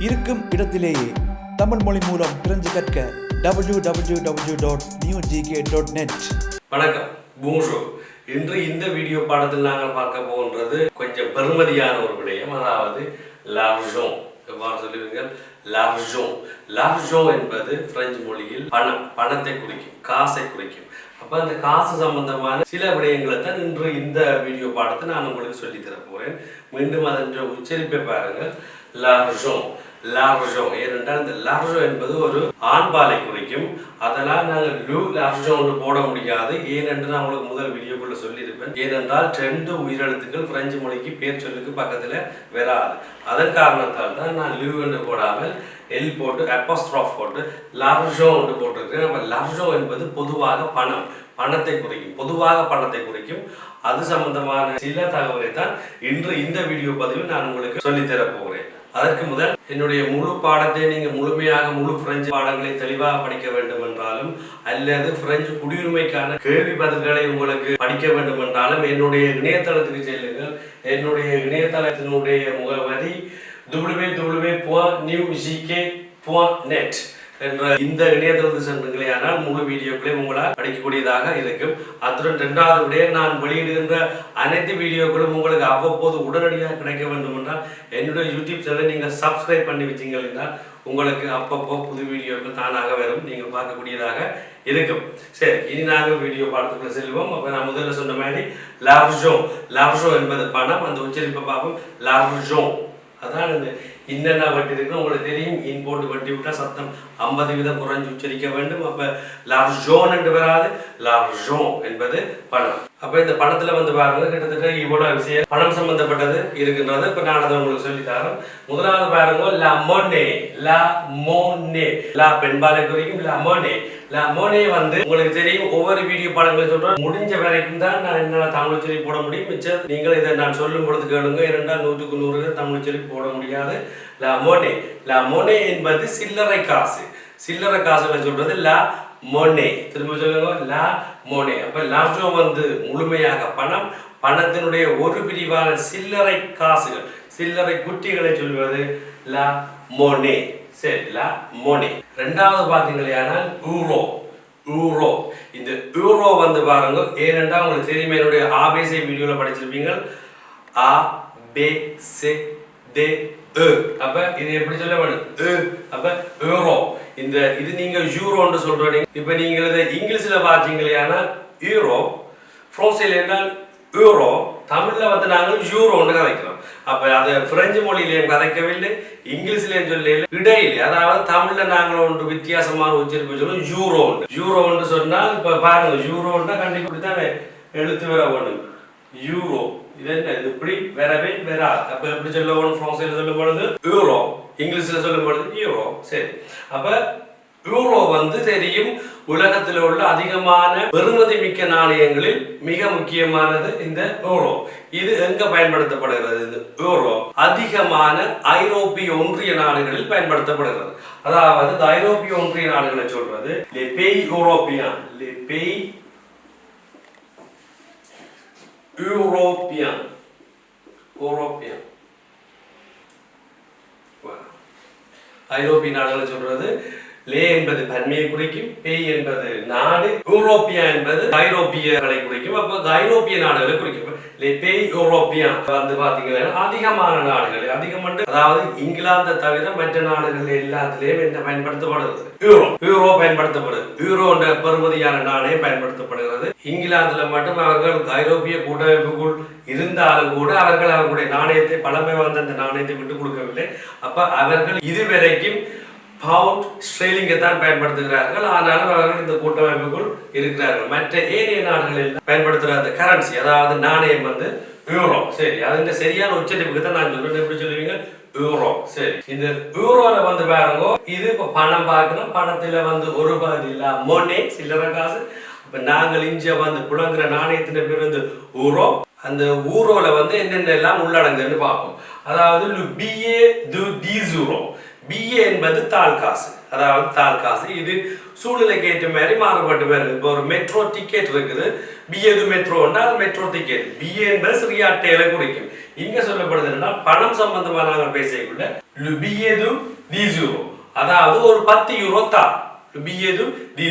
இருக்கும் இடத்திலேயே தமிழ் மொழி மூலம் பிரெஞ்சு கற்க W W W dot new GK dot net வணக்கம் பூஷோ இன்று இந்த வீடியோ பாடத்தில் நாங்கள் பார்க்க போகின்றது கொஞ்சம் பெருமதியான ஒரு விடயம் அதாவது லார்ஜோன் எவ்வாறு சொல்லுவீர்கள்? லார்ஜோன் லார்ஜோன் என்பது பிரெஞ்சு மொழியில் பணம் பணத்தை குறிக்கும் காசை குறிக்கும். அப்போ அந்த காசு சம்பந்தமான சில விடயங்களை தான் இன்று இந்த வீடியோ பாடத்தை நான் உங்களுக்கு சொல்லித் தர போகிறேன் மீண்டும் அதன் உச்சரிப்பை பாருங்கள். லார்ஜோன் லார்ஜோ ஏனென்றால் இந்த லார்ஜோ என்பது ஒரு ஆண்பாலை குறிக்கும். அதனால் நாங்கள் லூ லார்ஜோ ஒன்று போட முடியாது. ஏனென்று நான் உங்களுக்கு முதல் வீடியோக்குள்ள சொல்லியிருப்பேன். ஏனென்றால் ரெண்டு உயிரெழுத்துக்கள் பிரெஞ்சு மொழிக்கு பேர் சொல்லுக்கு பக்கத்தில் வராது. அதன் காரணத்தால் தான் நான் லூ என்று போடாமல் எல் போட்டு அப்போஸ்ட்ராஃப் போட்டு லார்ஜோ ஒன்று போட்டிருக்கேன் நம்ம லார்ஜோ என்பது பொதுவாக பணம். பணத்தை குறிக்கும். பொதுவாக பணத்தை குறிக்கும். அது சம்பந்தமான சில தகவலை தான் இன்று இந்த வீடியோ பதிவில் நான் உங்களுக்கு சொல்லித்தரப் போகிறேன். அதற்கு முதல் என்னுடைய முழு பாடத்தை நீங்கள் முழுமையாக முழு பிரெஞ்சு பாடங்களை தெளிவாக படிக்க வேண்டும் என்றாலும் அல்லது பிரெஞ்சு குடியுரிமைக்கான கேள்வி பதில்களை உங்களுக்கு படிக்க வேண்டும் என்றாலும் என்னுடைய இணையதளத்துக்கு செல்லுங்கள். என்னுடைய இணையதளத்தினுடைய முகவரி நெட் என்ற இந்த இணையதளத்தில் சென்றுங்களே ஆனால் முழு வீடியோக்களையும் உங்களால் படிக்கக்கூடியதாக இருக்கும். அத்துடன் இரண்டாவது விட நான் வெளியிடுகின்ற அனைத்து வீடியோக்களும் உங்களுக்கு அவ்வப்போது உடனடியாக கிடைக்க வேண்டும் என்றால் என்னுடைய யூடியூப் சேனலை நீங்கள் சப்ஸ்கிரைப் பண்ணி வச்சீங்கன்னா என்றால் உங்களுக்கு அப்பப்போ புது வீடியோக்கள் தானாக வரும். நீங்கள் பார்க்கக்கூடியதாக இருக்கும். சரி இனி நாங்கள் வீடியோ பாடத்துக்குள்ள செல்வோம். அப்போ நான் முதல்ல சொன்ன மாதிரி லார்ஜோ லார்ஜோ என்பது பணம் அந்த உச்சரிப்பை பார்ப்போம் லார்ஜோ அதான் என்னென்ன இன்னென்ன வட்டி இருக்குன்னு உங்களுக்கு தெரியும். இன் போட்டு வட்டி விட்டால் சத்தம் ஐம்பது வீதம் குறைஞ்சு உச்சரிக்க வேண்டும். அப்போ லார்ஜோன் என்று வராது. லார்ஜோ என்பது பணம். அப்போ இந்த படத்தில் வந்து பாருங்க கிட்டத்தட்ட இவ்வளோ விஷயம் பணம் சம்மந்தப்பட்டது இருக்கின்றது இப்போ நான் அதை உங்களுக்கு சொல்லி தரேன் முதலாவது பாருங்க லா மோனே லா மோனே லா பெண்பாலை குறிக்கும் லா மோனே. லா மோனே வந்து உங்களுக்கு தெரியும் ஒவ்வொரு வீடியோ படங்களை சொல்கிறேன் முடிஞ்ச வரைக்கும் தான் நான் என்ன தமிழ் சொல்லி போட முடியும். மிச்சம் நீங்கள் இதை நான் சொல்லும் பொழுது கேளுங்க இரண்டாம் நூற்றுக்கு நூறு தமிழ் சொல்லி போட முடியாது. லா மோனே லா மோனே என்பது சில்லறை காசு. சில்லறை காசுல சொல்றது லா மோனே. திரும்ப சொல்லுங்க லா மோனே. அப்ப லாஸ்டோ வந்து முழுமையாக பணம். பணத்தினுடைய ஒரு பிரிவான சில்லறை காசுகள். சில்லறை குட்டிகளை சொல்வது லா மோனே. சரி லா மோனே. ரெண்டாவது பார்த்தீங்களேனால் ஊரோ யூரோ. இந்த யூரோ வந்து பாருங்க ஏனென்றால் உங்களுக்கு தெரியுமே என்னுடைய ஆபேசி வீடியோவில் படிச்சிருப்பீங்க. ஆ பே சே தே ஏ அப்ப இது எப்படி சொல்ல வேணும்? ஏ அப்ப யூரோ. இந்த இது நீங்க யூரோன்னு சொல்றீங்க இப்ப நீங்க இதை இங்கிலீஷ்ல பார்த்தீங்களேனா யூரோ ஃப்ரோசில் என்றால் யூரோ தமிழ்ல வந்து நாங்கள் யூரோன்னு கதைக்கிறோம் அப்ப அது பிரெஞ்சு மொழியிலையும் கதைக்கவில்லை இங்கிலீஷ்லயும் சொல்லல இடையில அதாவது தமிழ்ல நாங்கள் ஒன்று வித்தியாசமான உச்சரிப்பு சொல்லுவோம் யூரோ யூரோன்னு சொன்னால் இப்ப பாருங்க யூரோன்னா கண்டிப்பா தானே எழுத்து வர வேணும் யூரோ இதென்ன இது இப்படி வரவே வராது அப்ப எப்படி சொல்ல வேணும் பிரான்சில் சொல்லும் பொழுது யூரோ இங்கிலீஷ்ல சொல்லும் பொழுது யூரோ சரி. அப்ப யூரோ வந்து தெரியும் உலகத்தில் உள்ள அதிகமான பெறுமதி மிக்க நாணயங்களில் மிக முக்கியமானது இந்த யூரோ இது எங்க பயன்படுத்தப்படுகிறது? இந்த யூரோ அதிகமான ஐரோப்பிய ஒன்றிய நாடுகளில் பயன்படுத்தப்படுகிறது. அதாவது ஐரோப்பிய ஒன்றிய நாடுகளை சொல்றது லெ யூரோப்பியான் யூரோப்பியன் பேய் européen. européen. Voilà. ஐரோப்பிய நாடுகளை சொல்றது லே என்பது பன்மையை குறிக்கும் பேய் என்பது நாடு யூரோப்பியா என்பது ஐரோப்பியர்களை குறிக்கும். அப்ப ஐரோப்பிய நாடுகளை குறிக்கும். லே பேய் யூரோப்பியா வந்து பாத்தீங்கன்னா அதிகமான நாடுகள் அதிகம் அதாவது இங்கிலாந்தை தவிர மற்ற நாடுகள் எல்லாத்திலையும் என்ன பயன்படுத்தப்படுகிறது? Euro euro பயன்படுத்தப்படுது. யூரோ என்ற பெறுமதியான நாணயம் பயன்படுத்தப்படுகிறது. இங்கிலாந்துல மட்டும் அவர்கள் ஐரோப்பிய கூட்டமைப்புக்குள் இருந்தாலும் கூட அவர்கள் அவர்களுடைய நாணயத்தை பழமை வந்த அந்த நாணயத்தை விட்டு கொடுக்கவில்லை. அப்ப அவர்கள் இதுவரைக்கும் பவுண்ட் ஸ்ட்ரெயிலிங்கை தான் பயன்படுத்துகிறார்கள். ஆனாலும் அவர்கள் இந்த கூட்டமைப்புக்குள் இருக்கிறார்கள். மற்ற ஏனைய நாடுகளில் பயன்படுத்துகிற அந்த கரன்சி அதாவது நாணயம் வந்து யூரோ சரி அது சரியான உச்சரிப்புக்கு தான் நான் சொல்றேன். எப்படி சொல்லுவீங்க? யூரோ சரி இந்த யூரோல வந்து பாருங்க இது இப்போ பணம் பார்க்கணும். பணத்துல வந்து ஒரு பகுதி இல்ல மோனே சில்லற காசு. இப்ப நாங்கள் இஞ்ச வந்து புலங்குற நாணயத்தின் பேர் வந்து ஊரோ அந்த ஊரோல வந்து என்னென்ன எல்லாம் உள்ளடங்குன்னு பார்ப்போம். அதாவது BA to D Euro BA என்பது தாள் காசு. அதாவது தாள் காசு. இது சூழ்நிலைக்கு ஏற்ற மாதிரி மாறுபட்டு வருது. இப்போ ஒரு மெட்ரோ டிக்கெட் இருக்குது. பிஏது மெட்ரோன்னா அது மெட்ரோ டிக்கெட் பிஏ என்பது சிறிய அட்டைகளை குறிக்கும். இங்க சொல்லப்படுது என்னன்னா பணம் சம்பந்தமா நாங்கள் பேசக்குள்ள பிஏது தி ஜீரோ அதாவது ஒரு பத்து யூரோ தான் பிஏது தி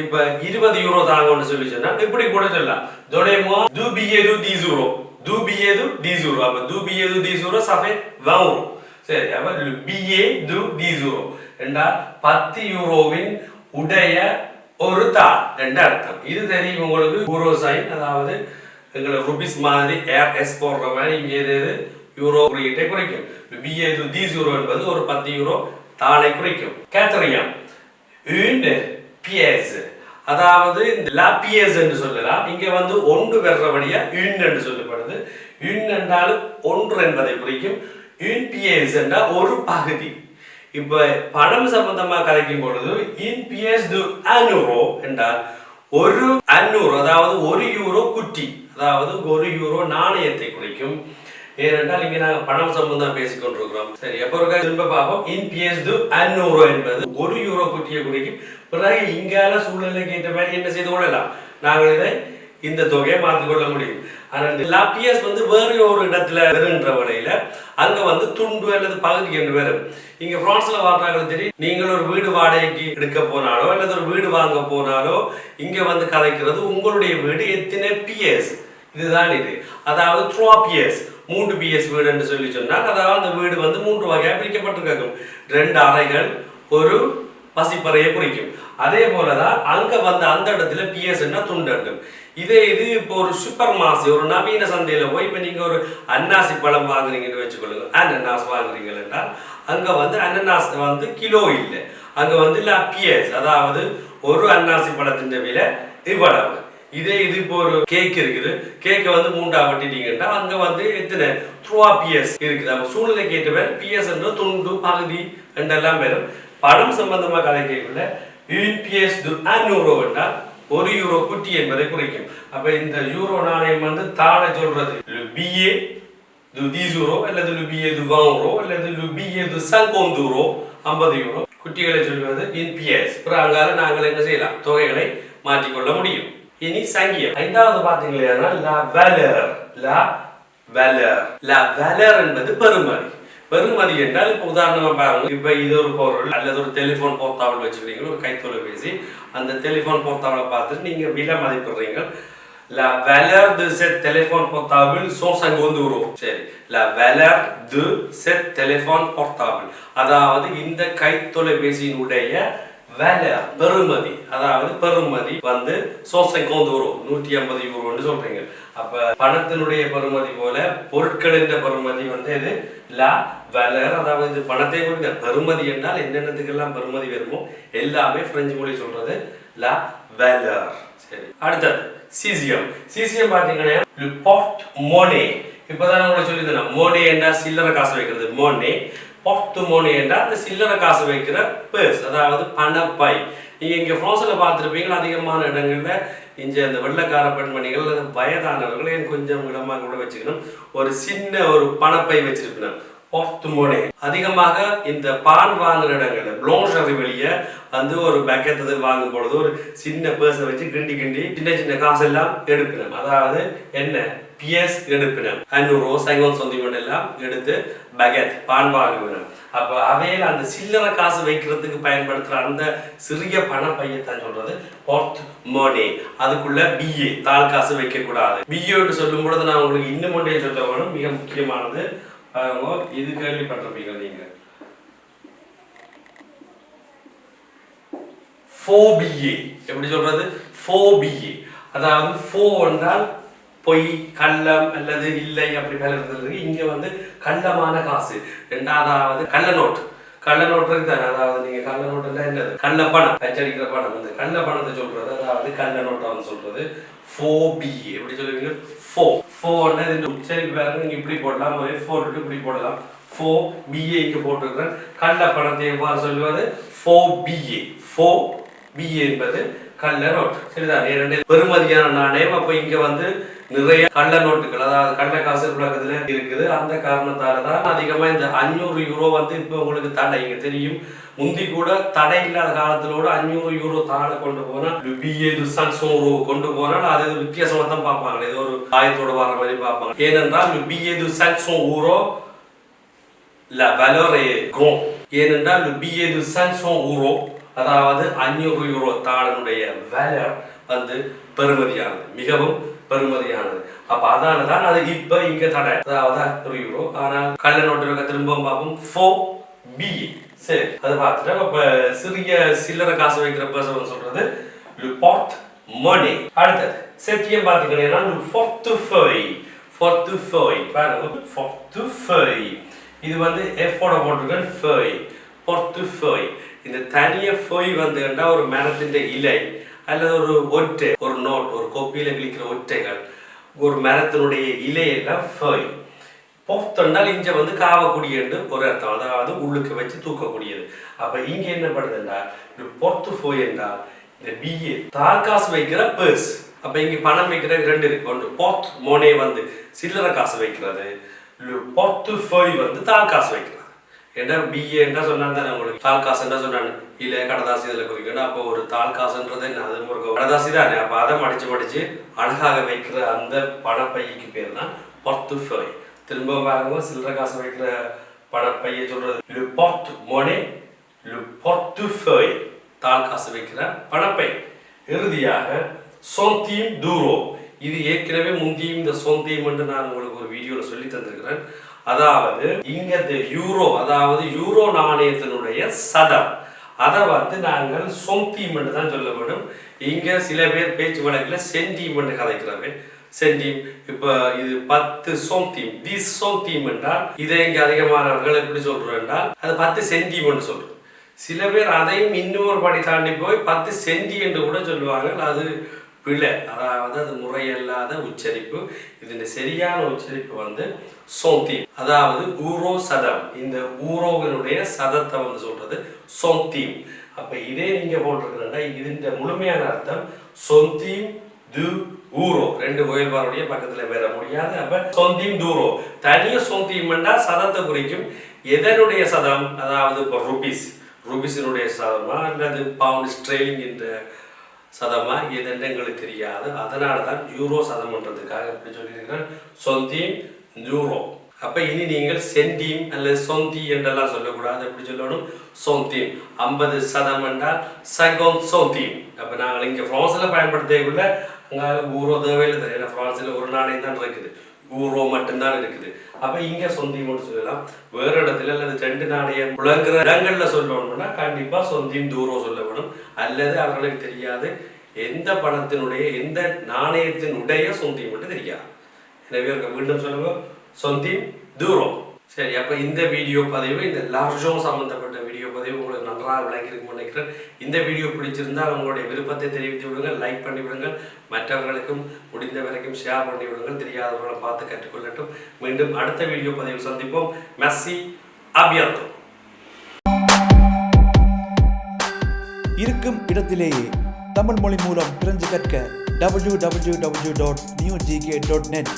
இப்ப இருபது யூரோ தாங்கன்னு சொல்லி சொன்னா இப்படி கூட சொல்லலாம். தொடேமோ து பிஏது தி ஜீரோ து பிஏது தி ஜீரோ அப்ப து பிஏது தி ஜீரோ சஃபே வரும் சரி அப்போ பிஏ து டி ஜீரோ என்றால் பத்து யூரோவின் உடைய ஒரு தாள். என்ற அர்த்தம். இது தெரியும் உங்களுக்கு. யூரோ சைன் அதாவது எங்களை ருபீஸ் மாதிரி ஏர் எஸ் போடுற மாதிரி இங்கே எது யூரோ குறியீட்டை குறிக்கும். பிஏ து தி ஜீரோ என்பது ஒரு பத்து யூரோ தாளை குறிக்கும். கேத்தரியம் இன் பிஎஸ் அதாவது இந்த லா என்று சொல்லலாம். இங்கே வந்து ஒன்று வர்றபடியா une என்று சொல்லப்படுது. Une என்றால் ஒன்று என்பதை குறிக்கும். Une pièce என்றால் ஒரு பகுதி. இப்ப பணம் சம்பந்தமாக கலைக்கும் பொழுது in pièce de அநூரோ என்றால் ஒரு அன்னூறு அதாவது ஒரு யூரோ குட்டி அதாவது ஒரு யூரோ நாணயத்தை குறிக்கும். ஏனென்றால் இங்க நாங்க பணம் சம்பந்தம் பேசிக்கொண்டிருக்கிறோம் சரி எப்போ இருக்கா? திரும்ப பார்ப்போம். இன் பிஎஸ் டு அன்னூரோ என்பது ஒரு யூரோ குட்டியை குறிக்கும். பிறகு இங்கால சூழ்நிலைக்கு கேட்ட மாதிரி என்ன செய்து கொள்ளலாம்? நாங்கள் இதை இந்த தொகையை மாற்றிக்கொள்ள முடியும். ஆனால் லாப்பியஸ் வந்து வேறு ஒரு இடத்துல வருகின்ற வரையில அங்க வந்து துண்டு அல்லது பகுதி என்று வரும் இங்க பிரான்ஸ்ல வாழ்றாங்களும் தெரியும். நீங்கள் ஒரு வீடு வாடகைக்கு எடுக்க போனாலோ அல்லது ஒரு வீடு வாங்க போனாலோ இங்க வந்து கதைக்கிறது உங்களுடைய வீடு எத்தனை பிஎஸ் இதுதான் இது. அதாவது த்ரூ பிஎஸ் மூன்று பிஎஸ் வீடு என்று சொல்லி சொன்னால் அதாவது அந்த வீடு வந்து மூன்று வகையாக பிரிக்கப்பட்டிருக்கும் ரெண்டு அறைகள் ஒரு வசிப்பறையை குறிக்கும். அதே போலதான் அங்க வந்து அந்த இடத்துல பிஎஸ்என்னா துண்டண்டும் இதே இது இப்போ ஒரு சூப்பர் மாசி ஒரு நவீன சந்தையில போய் இப்போ நீங்க ஒரு அன்னாசி பழம் வாங்குறீங்கன்னு வச்சுக்கொள்ளுங்க. அனநாஸ் வாங்குறீங்கன்னா அங்க வந்து அன்னநாஸ் வந்து கிலோ இல்லை. அங்க வந்து பிஎஸ் அதாவது ஒரு அன்னாசி பழத்தின் விலை இவ்வளவு. இதே இது இப்போ ஒரு கேக் இருக்குது. கேக்கை வந்து மூண்டா வெட்டிட்டீங்கன்னா அங்க வந்து எத்தனை? த்ரூவா பிஎஸ் இருக்குது. அப்போ சூழ்நிலைக்கு ஏற்ற பேர் பிஎஸ் என்ற துண்டு பகுதி என்றெல்லாம் வரும். பணம் சம்பந்தமா கலைக்கைக்குள்ள யூபிஎஸ் யூரோ என்றால் ஒரு யூரோ குட்டி என்பதை குறிக்கும். அப்ப இந்த யூரோ நாணயம் வந்து தாழ சொல்றது. பிஏ du 10 euro அல்லது லுபியே billet du 20 euro அல்லது லுபியே து சங்கோந்தூரோ ஐம்பது யூரோ. குட்டிகளை சொல்வது இன்பிஎஸ் பிஎஸ் அங்கால நாங்கள் என்ன செய்யலாம்? தொகைகளை மாற்றிக்கொள்ள முடியும். இனி சங்கியம். ஐந்தாவது பார்த்தீங்கன்னா லா வேலர் லா வேலர் லா வேலர் என்பது பெருமதி பெருமதி என்றால் இப்போ உதாரணமாக பாருங்க இப்போ இது ஒரு பொருள் அல்லது ஒரு டெலிஃபோன் போர்த்தாவல் வச்சுக்கிறீங்க ஒரு கைத்தொலைபேசி அந்த டெலிஃபோன் போர்த்தாவலை பார்த்துட்டு நீங்க விலை மதிப்பிடுறீங்க La valeur de cette téléphone portable 150 euros. சரி La valeur de cette téléphone portable. அதாவது இந்த கைத்தொலைபேசியினுடைய வேலை பெறுமதி அதாவது பெறுமதி வந்து 150 euro நூற்றி ஐம்பது யூரோன்னு சொல்றீங்க அப்ப பணத்தினுடைய பெறுமதி போல பொருட்களின் பெறுமதி வந்து இது லா வேலர் அதாவது இது பணத்தை குறித்த பெறுமதி என்றால் என்னென்னத்துக்கெல்லாம் பெறுமதி வருமோ எல்லாமே பிரெஞ்சு மொழி சொல்றது லா வேலர் சரி அடுத்தது சிசிஎம் சிசிஎம் பார்த்தீங்கன்னா போர்ட் மோனே இப்போதான் உங்களுக்கு சொல்லி மோனே என்ன சில்லறை காசு வைக்கிறது மோனே போர்ட் மோனே என்றால் அந்த சில்லறை காசு வைக்கிற பேர்ஸ் அதாவது பணப்பை. நீங்க இங்க பிரான்ஸ்ல பார்த்துருப்பீங்க அதிகமான இடங்கள்ல இங்கே அந்த வெள்ளக்கார பெண்மணிகள் வயதானவர்கள் ஏன் கொஞ்சம் இடமாக கூட வச்சுக்கணும் ஒரு சின்ன ஒரு பணப்பை வச்சிருக்கணும் போர்த்துமோனே அதிகமாக இந்த பான் வாங்குற இடங்கள்ல ப்ளோஷர் வெளியே வந்து ஒரு பக்கெட்டு வாங்கும் பொழுது ஒரு சின்ன பேர்ஸை வச்சு கிண்டி கிண்டி சின்ன சின்ன காசெல்லாம் எடுப்பினோம் அதாவது என்ன? பிஎஸ் எடுப்பினம் அன்னூறு சைவம் சொந்திமன் எல்லாம் எடுத்து பகத் பான் அப்போ அப்ப அவையில் அந்த சில்லறை காசு வைக்கிறதுக்கு பயன்படுத்துற அந்த சிறிய பண பையத்தான் சொல்றது. போர்ட் மோனே அதுக்குள்ள பிஏ தாள் காசு வைக்கக்கூடாது. பிஏன்னு சொல்லும் பொழுது நான் உங்களுக்கு இன்னும் ஒன்றே சொல்ல வேணும். மிக முக்கியமானது. இது கேள்விப்பட்டிருப்பீங்க நீங்க. ஃபோபிஏ எப்படி சொல்றது? ஃபோபிஏ அதாவது ஃபோ என்றால் பொய் கள்ளம் அல்லது இல்லை அப்படி கலர்றது இங்க வந்து கள்ளமான காசு. ரெண்டாவது கள்ள நோட்டு. கள்ள நோட்டு இருக்குதானே அதாவது நீங்க கள்ள நோட்டுல என்னது? கள்ள பணம். அச்சடிக்கிற பணம் வந்து கள்ள பணத்தை சொல்றது. அதாவது கள்ள நோட்டை வந்து சொல்றது. ஃபோபி எப்படி சொல்லுவீங்க? ஃபோ ஃபோன்னா இது உச்சரிப்பு பாருங்க நீங்க இப்படி போடலாம் ஒரே ஃபோர் இப்படி போடலாம். ஃபோ பிஏ இங்க போட்டிருக்கிறேன். கள்ள பணத்தை எவ்வாறு சொல்லுவது? ஃபோ பிஏ ஃபோ பிஏ என்பது கள்ள நோட் சரிதான் இரண்டு பெருமதியான நாணயம் அப்போ இங்க வந்து நிறைய கள்ள நோட்டுகள் அதாவது கள்ள காசு புழக்கத்துல இருக்குது. அந்த காரணத்தால தான் அதிகமா இந்த அஞ்சூறு யூரோ வந்து இப்போ உங்களுக்கு தடை. இங்க தெரியும். முந்தி கூட தடை இல்லாத காலத்திலோட அஞ்சூறு யூரோ தாழെ கொண்டு போனா பிஏ யூரோ கொண்டு போனால் அது வித்தியாசமாக வித்தியாசமா தான் பார்ப்பாங்க. இது ஒரு ஆயத்தோட வர மாதிரி பார்ப்பாங்க. ஏனென்றால் பிஏ ஊரோ la valeur ஏனென்றால் le billet de 500 euros அதாவது 500 யூரோ தாளனுடைய வேலை வந்து பெறுமதியானது மிகவும் பெறுமதியானது. அப்ப அதனால தான் அது இப்ப இங்க தடை. அதாவது ஒரு யூரோ ஆனால் கள்ள நோட்டு திரும்பவும் பார்ப்போம். ஃபோ பி சரி அதை பார்த்துட்டு இப்ப சிறிய சில்லறை காசு வைக்கிற பர்சன் சொல்றது le மணி அடுத்தது செத்தியம் செட்டியம் ஃபோர்த்து ஃபோய் ஃபோர்த்து ஃபோய் பாருங்க ஃபோய் இது வந்து எஃபோட போட்டிருக்கேன் ஃபோய் பொர்த்து ஃபேய் இந்த தனிய ஃபோய் வந்து ஒரு மரத்தின் இலை அல்லது ஒரு ஒற்றை ஒரு நோட் ஒரு கொப்பியில் கிழிக்கிற ஒற்றைகள். ஒரு மரத்தினுடைய இலையெல்லாம் ஃபோய் பொத்தொண்டால் இங்கே வந்து காவக்கூடிய என்று ஒரு அர்த்தம். அதாவது உள்ளுக்கு வச்சு தூக்கக்கூடியது. அப்போ இங்கே என்ன பண்ணுதுன்னா இது பொர்த்து ஃபோய் என்றால் இந்த பிஏ தார்காசு வைக்கிற பேர்ஸ் அப்போ இங்கே பணம் வைக்கிற ரெண்டு இருக்கு. ஒன்று பொத் மோனே வந்து சில்லறை காசு வைக்கிறது. பொர்த்துஃபோய் வந்து தாள் காசு வைக்கிறாங்க ஏன்னா பிஏ என்ன சொன்னாங்க தானே உங்களுக்கு? தாள் காசு சொன்னாங்க இல்ல e கடதாசி இதில் குறிக்கணும் அப்போ ஒரு தால்காசுன்றது என்ன அது ஒரு கடதாசி தானே. அப்போ அதை மடிச்சு மடிச்சு அழகாக வைக்கிற அந்த பணப்பைக்கு பேர் தான் ஃபை திரும்ப பாருங்க சில்லற காசு வைக்கிற பணப்பையை சொல்றது. லு பொர்ட் மோனே லு பொர்த்துஃபோய் தாள் தால்காசு வைக்கிற பணப்பை. இறுதியாக சொந்தீம் தூரோ. இது ஏற்கனவே முந்தியும் இந்த சொந்தீம் என்று நான் உங்களுக்கு ஒரு வீடியோல சொல்லி தந்திருக்கிறேன். அதாவது இங்க யூரோ அதாவது யூரோ நாணயத்தினுடைய சதம். அதை வந்து நாங்கள் சொந்தீம் தான் சொல்ல வேண்டும். இங்க சில பேர் பேச்சு வழக்கில் சென்டிமெண்ட் என்று கதைக்கிறவே சென்டிம் இப்போ இது பத்து சொந்தீம் தி சொந்தீம் என்றால் இதை இங்கே அதிகமானவர்கள் எப்படி சொல்றோம் என்றால் அது பத்து சென்டிமெண்ட் சொல்கிறோம் சில பேர் அதையும் இன்னொரு படி தாண்டி போய் பத்து சென்டி என்று கூட சொல்லுவாங்க அது பிழை. அதாவது அது முறையல்லாத உச்சரிப்பு. இதன் சரியான உச்சரிப்பு வந்து சோந்தி. அதாவது ஊரோ சதம். இந்த ஊரோவினுடைய சதத்தை வந்து சொல்றது சொந்தி. அப்ப இதே நீங்க போட்டிருக்கிறா இதன் முழுமையான அர்த்தம் சொந்தீம் து ஊரோ. ரெண்டு புயல்பாருடைய பக்கத்துல பெற முடியாது. அப்ப சொந்தீம் தூரோ தனிய சொந்தீம்னா சதத்தை குறிக்கும். எதனுடைய சதம்? அதாவது இப்போ ருபீஸ் ருபீஸினுடைய சதமா? அல்லது பவுண்ட் ஸ்ட்ரெயிலிங் என்ற சதமா எதுன்னு எங்களுக்கு தெரியாது அதனால தான் யூரோ சதம்ன்றதுக்காக எப்படி சொல்லியிருக்கிறேன் சொந்தீம் யூரோ. அப்போ இனி நீங்கள் சென்டீம் அல்லது சொந்தி என்றெல்லாம் சொல்லக்கூடாது. எப்படி சொல்லணும்? சொந்தீம். ஐம்பது சதம் என்றால் சகோன் சொந்தீம். அப்போ நாங்கள் இங்கே ஃப்ரான்ஸில் பயன்படுத்தக்குள்ள அங்கே ஊரோ தேவையில்லை. ஏன்னா ஃப்ரான்ஸில் ஒரு நாணயம் தான் இருக்குது. யூரோ மட்டும்தான் இருக்குது. அப்ப இங்க சொந்தியம்னு சொல்லலாம். வேற இடத்துல அல்லது ரெண்டு நாணயம் புழங்குற இடங்கள்ல சொல்லணும்னா கண்டிப்பா சொந்தியும் தூரம் சொல்லப்படும். அல்லது அவர்களுக்கு தெரியாது. எந்த பணத்தினுடைய எந்த நாணயத்தினுடைய சொந்தியம் மட்டும் தெரியாது. எனவே மீண்டும் சொல்லுங்க சொந்தியும் தூரம். சரி அப்போ இந்த வீடியோ பதிவு இந்த லார்ஜோ சம்மந்தப்பட்ட வீடியோ பதிவு உங்களுக்கு நன்றாக விளங்கியிருக்கும் நினைக்கிறேன். இந்த வீடியோ பிடிச்சிருந்தால் உங்களுடைய விருப்பத்தை தெரிவித்து விடுங்கள் லைக் பண்ணி விடுங்கள். மற்றவர்களுக்கும் முடிந்த வரைக்கும் ஷேர் பண்ணி விடுங்கள். தெரியாதவர்களை பார்த்து கற்றுக்கொள்ளட்டும். மீண்டும் அடுத்த வீடியோ பதிவில் சந்திப்போம். மெஸ்ஸி அபியர்த்தம் இருக்கும் இடத்திலேயே தமிழ் மொழி மூலம் பிரிஞ்சு கற்க www.newgk.net